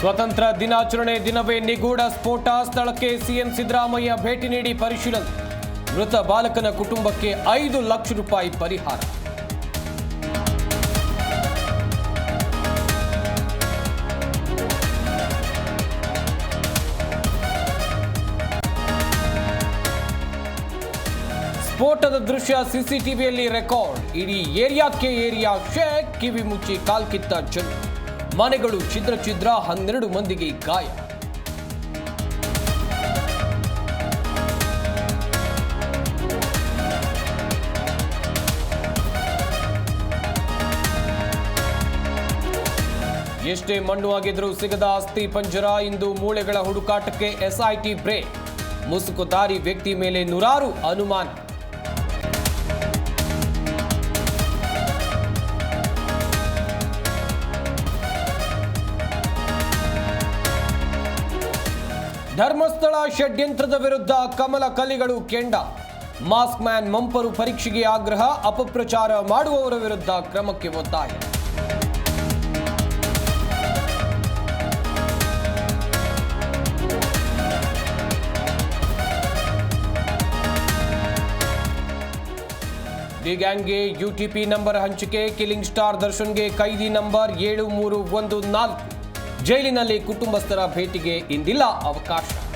ಸ್ವತಂತ್ರ ದಿನಾಚರಣೆ ದಿನವೇ ನಿಗೂಢ ಸ್ಫೋಟ ಸ್ಥಳಕ್ಕೆ ಸಿಎಂ ಸಿದ್ದರಾಮಯ್ಯ ಭೇಟಿ ನೀಡಿ ಪರಿಶೀಲನೆ. ಮೃತ ಬಾಲಕನ ಕುಟುಂಬಕ್ಕೆ ಐದು ಲಕ್ಷ ರೂಪಾಯಿ ಪರಿಹಾರ. ಸ್ಫೋಟದ ದೃಶ್ಯ ಸಿಸಿಟಿವಿಯಲ್ಲಿ ರೆಕಾರ್ಡ್. ಇಡೀ ಏರಿಯಾಕ್ಕೆ ಏರಿಯಾ ಶೇಕ್ ಕಿವಿ ಮುಚ್ಚಿ ಕಾಲ್ಕಿತ್ತ ಜನ. ಮನೆಗಳು ಛಿದ್ರ ಛಿದ್ರ ಹನ್ನೆರಡು ಮಂದಿಗೆ ಗಾಯ. ಎಷ್ಟೇ ಮಣ್ಣು ಆಗಿದ್ರೂ ಸಿಗದ ಅಸ್ಥಿ ಪಂಜರ, ಇಂದು ಮೂಳೆಗಳ ಹುಡುಕಾಟಕ್ಕೆ ಎಸ್ಐಟಿ ಬ್ರೇಕ್. ಮುಸುಕುದಾರಿ ವ್ಯಕ್ತಿ ಮೇಲೆ ನೂರಾರು ಅನುಮಾನ. ಧರ್ಮಸ್ಥಳ ಷಡ್ಯಂತ್ರದ ವಿರುದ್ಧ ಕಮಲ ಕಲಿಗಳು ಕೆಂಡ. ಮಾಸ್ಕ್ ಮ್ಯಾನ್ ಮಂಪರು ಪರೀಕ್ಷೆಗೆ ಆಗ್ರಹ, ಅಪಪ್ರಚಾರ ಮಾಡುವವರ ವಿರುದ್ಧ ಕ್ರಮಕ್ಕೆ ಒತ್ತಾಯ. ಡಿ ಗ್ಯಾಂಗ್ಗೆ ಯುಟಿಪಿ ನಂಬರ್ ಹಂಚಿಕೆ, ಕಿಲಿಂಗ್ ಸ್ಟಾರ್ ದರ್ಶನ್ಗೆ ಕೈದಿ ನಂಬರ್ ಏಳು ಮೂರು ಒಂದು ನಾಲ್ಕು. ಜೈಲಿನಲ್ಲಿ ಕುಟುಂಬಸ್ಥರ ಭೇಟಿಗೆ ಇಂದಿಲ್ಲ ಅವಕಾಶ.